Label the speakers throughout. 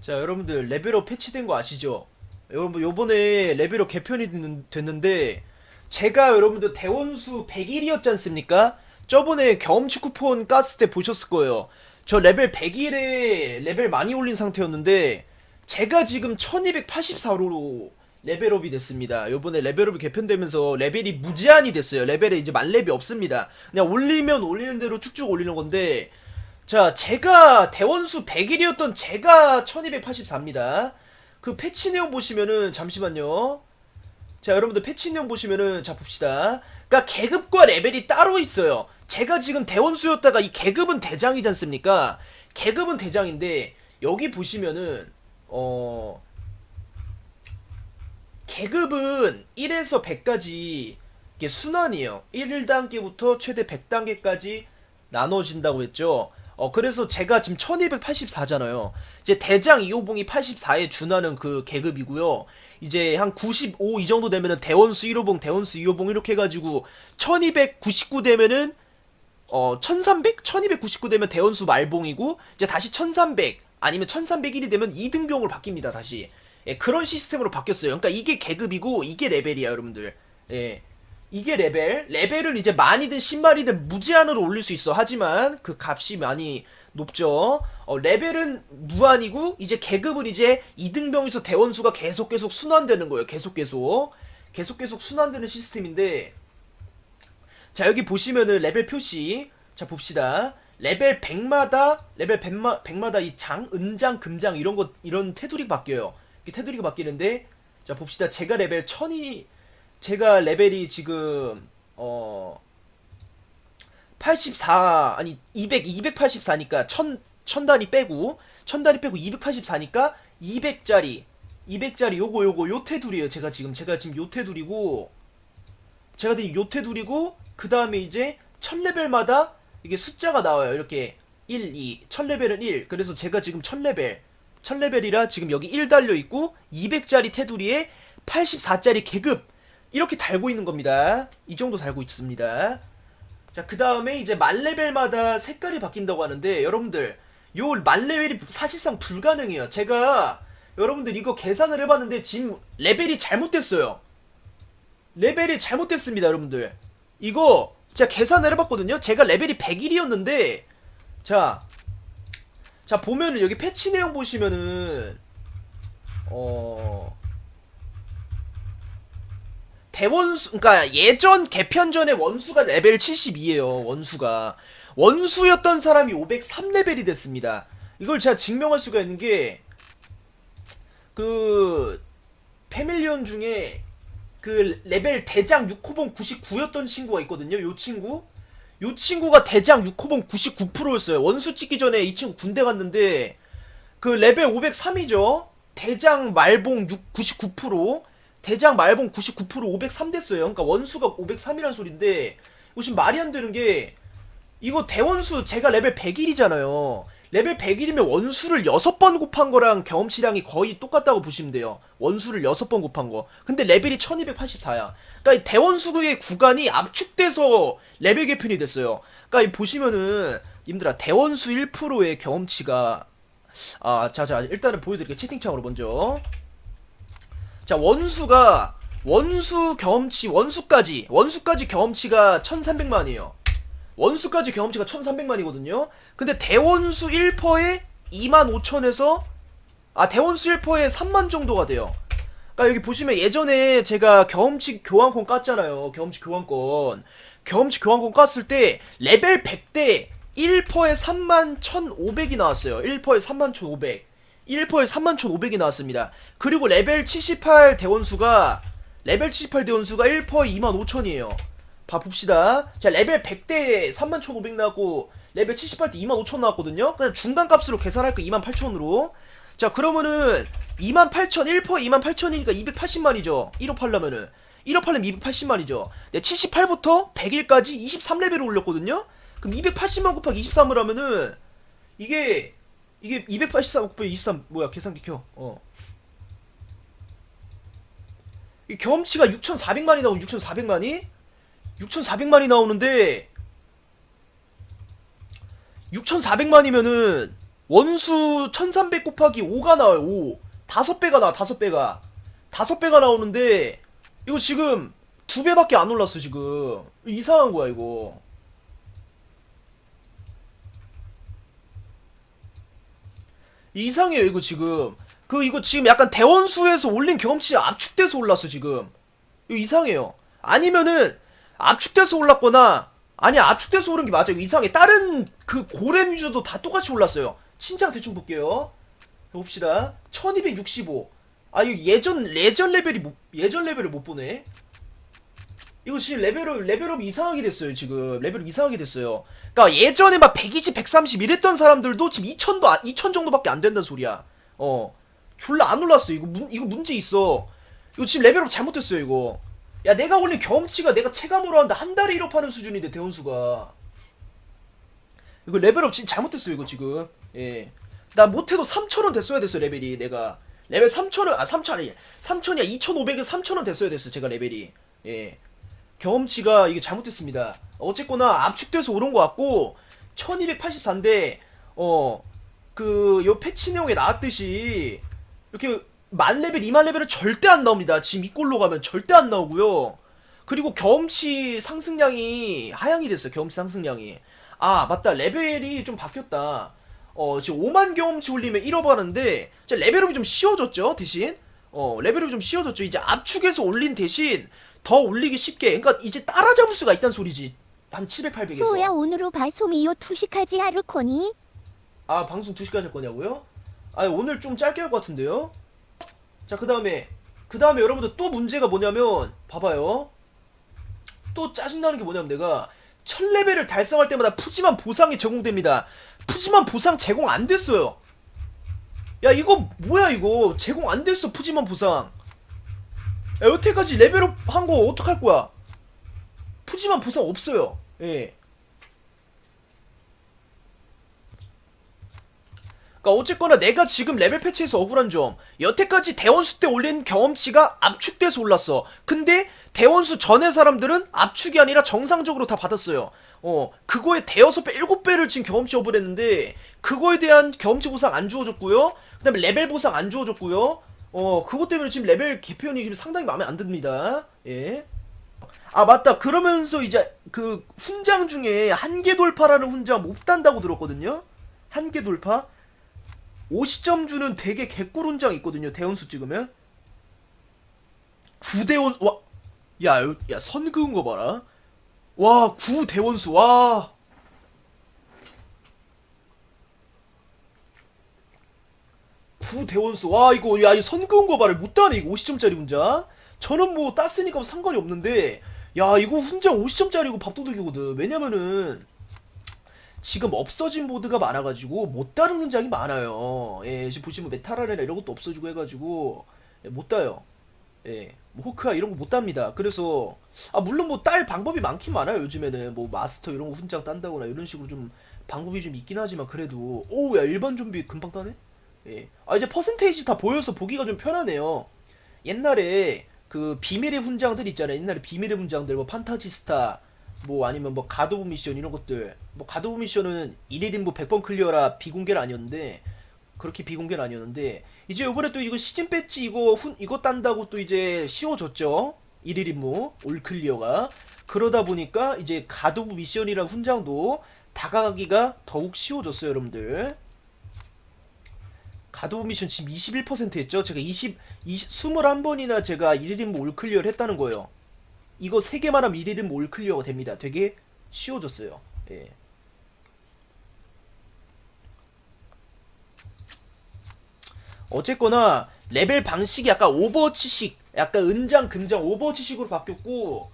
Speaker 1: 자 여러분들 레벨업 패치된 거 아시죠? 여러분 요번에 레벨업 개편이 됐는- 됐는데 제가 여러분들 대원수 100일이었지 않습니까? 저번에 경험치 쿠폰 깠을 때 보셨을 거예요. 저 레벨 100일에 레벨 많이 올린 상태였는데 제가 지금 1284로 레벨업이 됐습니다. 요번에 레벨업이 개편되면서 레벨이 무제한이 됐어요. 레벨에 이제 만렙이 없습니다. 그냥 올리면 올리는 대로 쭉쭉 올리는 건데 자, 제가 대원수 100일이었던 제가 1284입니다. 그 패치 내용 보시면은 잠시만요. 자, 여러분들 패치 내용 보시면은 자 봅시다. 그러니까 계급과 레벨이 따로 있어요. 제가 지금 대원수였다가 이 계급은 대장이지 않습니까? 계급은 대장인데 여기 보시면은 어 계급은 1에서 100까지 이게 순환이에요. 1단계부터 최대 100단계까지 나눠진다고 했죠. 어, 그래서 제가 지금 1284잖아요. 이제 대장 2호봉이 84에 준하는 그 계급이고요. 이제 한 95 이 정도 되면은 대원수 1호봉, 대원수 2호봉 이렇게 해가지고 1299 되면은 어, 1300? 1299 되면 대원수 말봉이고, 이제 다시 1300, 아니면 1301이 되면 2등병으로 바뀝니다, 다시. 예, 그런 시스템으로 바뀌었어요. 그러니까 이게 계급이고, 이게 레벨이야, 여러분들. 예. 이게 레벨. 레벨은 이제 많이든 신발이든 무제한으로 올릴 수 있어. 하지만 그 값이 많이 높죠. 어, 레벨은 무한이고, 이제 계급은 이제 2등병에서 대원수가 계속 계속 순환되는 거예요. 계속 계속. 계속 계속 순환되는 시스템인데, 자 여기 보시면은 레벨 표시 자 봅시다 레벨 100마다 레벨 100마, 100마다 이 장, 은장, 금장 이런 거 이런 테두리가 바뀌어요 테두리가 바뀌는데 자 봅시다 제가 레벨 1000이 제가 레벨이 지금 어 84 아니 200 284니까 1000 1000 단위 빼고 1000 단위 빼고 284니까 200짜리 200짜리 요거 요거 요 테두리에요 제가 지금 제가 지금 요 테두리고 제가 지금 요테 둘이고 그 다음에 이제 첫 레벨마다 이게 숫자가 나와요. 이렇게 1, 2, 첫 레벨은 1. 그래서 제가 지금 첫 레벨, 첫 레벨이라 지금 여기 1 달려 있고 200짜리 테두리에 84짜리 계급 이렇게 달고 있는 겁니다. 이 정도 달고 있습니다. 자, 그 다음에 이제 만 레벨마다 색깔이 바뀐다고 하는데 여러분들 요 만 레벨이 사실상 불가능해요. 제가 여러분들 이거 계산을 해봤는데 지금 레벨이 잘못됐어요. 레벨이 잘못됐습니다, 여러분들. 이거 제가 계산을 해봤거든요. 제가 레벨이 100일이었는데, 자, 자 보면은 여기 패치 내용 보시면은 어 대원수, 그러니까 예전 개편 전에 원수가 레벨 72예요. 원수가 원수였던 사람이 503레벨이 됐습니다. 이걸 제가 증명할 수가 있는 게 그 패밀리온 중에 그 레벨 대장 6호봉 99였던 친구가 있거든요. 요 친구. 요 친구가 대장 6호봉 99%였어요. 원수 찍기 전에 이 친구 군대 갔는데 그 레벨 503이죠. 대장 말봉 6, 99%, 대장 말봉 99% 503 됐어요. 그러니까 원수가 503이란 소린데 지금 말이 안 되는 게 이거 대원수 제가 레벨 100일이잖아요. 레벨 100일이면 원수를 6번 곱한 거랑 경험치량이 거의 똑같다고 보시면 돼요. 원수를 6번 곱한 거. 근데 레벨이 1284야. 그러니까 이 대원수의 구간이 압축돼서 레벨 개편이 됐어요. 그러니까 이 보시면은 님들아 대원수 1%의 경험치가 아, 자, 자, 일단은 보여드릴게요. 채팅창으로 먼저. 자, 원수가, 원수 경험치, 원수까지, 원수까지 경험치가 1300만이에요. 원수까지 경험치가 1300만이거든요. 근데 대원수 1퍼에 25,000에서, 아, 대원수 1퍼에 3만 정도가 돼요. 그러니까 여기 보시면 예전에 제가 경험치 교환권 깠잖아요. 경험치 교환권. 경험치 교환권 깠을 때 레벨 100대 1퍼에 3만 1,500이 나왔어요. 1퍼에 3만 1,500. 1퍼에 3만 1,500이 나왔습니다. 그리고 레벨 78 대원수가 레벨 78 대원수가 1퍼에 2만 5천이에요. 봐 봅시다. 자, 레벨 100대 3만 1,500 나왔고 레벨 78대 2만 5천 나왔거든요. 그냥 중간 값으로 계산할 거 2만 8천으로. 자, 그러면은 2만 8천 1퍼 2만 8천이니까 280만이죠. 1업 하려면은 1업 하려면 280만이죠. 네, 78부터 100일까지 23레벨을 올렸거든요. 그럼 280만 곱하기 23을 하면은 이게 이게 283 곱하기 23 뭐야? 계산기 켜. 어. 이 경험치가 6,400만이 나오고 6,400만이? 6,400만이 나오는데 6,400만이면은 원수 1300 곱하기 5가 나와요 5 다섯 배가 나와 다섯 배가. 다섯 배가 나오는데 이거 지금 두 배밖에 안 올랐어 지금. 이상한 거야 이거 이상해요 이거 지금. 그 이거 지금 약간 대원수에서 올린 경험치 압축돼서 올랐어 지금. 이거 이상해요. 아니면은 압축돼서 올랐거나 아니 압축돼서 오른 게 맞아요. 이상해. 다른 그 고렘 유저도 다 똑같이 올랐어요. 친장 대충 볼게요. 봅시다. 1265 아 이거 예전 레전 레벨이 못, 예전 레벨을 못 보네 이거 지금 레벨업 레벨업 이상하게 됐어요 지금. 레벨업 이상하게 됐어요. 그러니까 예전에 막 120, 130 이랬던 사람들도 지금 2000도 안- 2000 정도밖에 안 된다는 소리야. 어. 졸라 안 올랐어. 이거 문 이거 문제 있어. 이거 지금 레벨업 잘못됐어요 이거. 야 내가 올린 경험치가 내가 체감으로 하는데 한 달에 1업 하는 수준인데 대원수가. 이거 레벨업 진짜 잘못됐어요 이거 지금. 예 나 못해도 3000원 됐어야 됐어 레벨이. 내가. 레벨 3000원 아3000 아니 3000이야. 2500에 3000원 됐어야 됐어 제가 레벨이. 예 경험치가 이게 잘못됐습니다 어쨌거나 압축돼서 오른 것 같고 1284인데 어그요 패치 내용에 나왔듯이 이렇게 만 레벨, 2만 레벨은 절대 안 나옵니다. 지금 이 꼴로 가면 절대 안 나오고요. 그리고 경험치 상승량이 하향이 됐어요. 경험치 상승량이. 아, 맞다. 레벨이 좀 바뀌었다. 어, 지금 5만 경험치 올리면 1업 하는데, 레벨업이 좀 쉬워졌죠, 대신. 어, 레벨업이 좀 쉬워졌죠. 이제 압축해서 올린 대신 더 올리기 쉽게. 그러니까 이제 따라잡을 수가 있다는 소리지. 한 700, 800에서.
Speaker 2: 수호야 오늘로 바소미요 투시까지 하루 코니
Speaker 1: 아 방송 2시까지 할 거냐고요? 아 오늘 좀 짧게 할 것 같은데요? 자 그 다음에 그 다음에 여러분들 또 문제가 뭐냐면 봐봐요 또 짜증나는 게 뭐냐면 내가 1000레벨을 달성할 때마다 푸짐한 보상이 제공됩니다 푸짐한 보상 제공 안 됐어요 야 이거 뭐야 이거? 제공 안 됐어 푸짐한 보상. 야 여태까지 레벨업 한 거 어떡할 거야? 푸짐한 보상 없어요. 예. 그러니까 어쨌거나 내가 지금 레벨 패치에서 억울한 점. 여태까지 대원수 때 올린 경험치가 압축돼서 올랐어. 근데 대원수 전의 사람들은 압축이 아니라 정상적으로 다 받았어요. 어 그거에 대여섯 배 일곱 배를 지금 경험치 업을 했는데 그거에 대한 경험치 보상 안 주어졌고요 그 다음에 레벨 보상 안 주어졌고요 어 그것 때문에 지금 레벨 개편이 지금 상당히 마음에 안 듭니다 예 아 맞다 그러면서 이제 그 훈장 중에 한계 돌파라는 훈장 못 단다고 들었거든요 한계 돌파 50점 주는 되게 개꿀 훈장 있거든요. 대원수 찍으면. 9대원 와. 야, 요- 야, 선 그은 거 봐라. 와, 9대원수. 와. 구 대원수 와 이거 야이선 그은 거 봐라 못 따네 이거 50점짜리 훈장 저는 뭐 땄으니까 뭐 상관이 없는데 야 이거 훈장 50점짜리고 밥도둑이거든 왜냐면은 지금 없어진 모드가 많아가지고 못 다루는 장이 많아요. 예, 지금 보시면 메탈아레나 이런 것도 없어지고 해가지고 예, 못 따요. 예, 뭐 호크아 이런 거 못 답니다. 그래서 아 물론 뭐 딸 방법이 많긴 많아요. 요즘에는 뭐 마스터 이런 거 훈장 딴다거나 이런 식으로 좀 방법이 좀 있긴 하지만 그래도 오야 일반 좀비 금방 따네. 예, 아 이제 퍼센테이지 다 보여서 보기가 좀 편하네요. 옛날에 그 비밀의 훈장들 있잖아요. 옛날에 비밀의 훈장들 뭐 판타지스타 뭐 아니면 뭐 가도브 미션 이런 것들. 뭐 가도브 미션은 1일 인부 100번 클리어라 비공개는 아니었는데 그렇게 비공개는 아니었는데 이제 요번에 또 이거 시즌 배지 이거 훈 이거 딴다고 또 이제 쉬워졌죠. 1일 임무 올 클리어가. 그러다 보니까 이제 가도브 미션이랑 훈장도 다가가기가 더욱 쉬워졌어요 여러분들 가도브 미션 지금 21% 했죠 제가 20, 20 21번이나 제가 1일 임무 올 클리어를 했다는 거예요 이거 세 개만 하면 1일은 올 클리어가 됩니다. 되게 쉬워졌어요. 예. 어쨌거나 레벨 방식이 약간 오버워치식, 약간 은장 금장 오버워치식으로 바뀌었고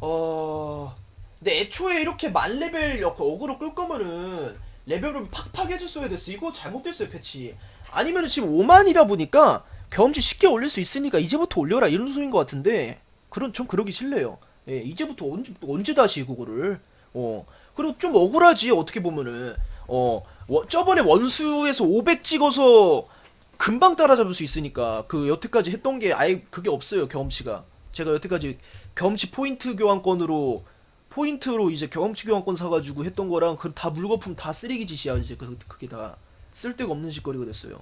Speaker 1: 어 근데 애초에 이렇게 만 레벨 역 어그로 끌 거면은 레벨을 팍팍 해줬어야 됐어. 이거 잘못됐어요 패치. 아니면은 지금 5만이라 보니까 경험치 쉽게 올릴 수 있으니까 이제부터 올려라 이런 소리인 것 같은데 그런 좀 그러기 싫네요. 예, 이제부터 언제 언제 다시 그거를 어 그리고 좀 억울하지 어떻게 보면은 어 워- 저번에 원수에서 500 찍어서 금방 따라잡을 수 있으니까 그 여태까지 했던 게 아예 그게 없어요 경험치가 제가 여태까지 경험치 포인트 교환권으로 포인트로 이제 경험치 교환권 사가지고 했던 거랑 그 다 물거품 다 쓰레기 짓이야 이제 그, 그게 다 쓸데가 없는 짓거리가 됐어요.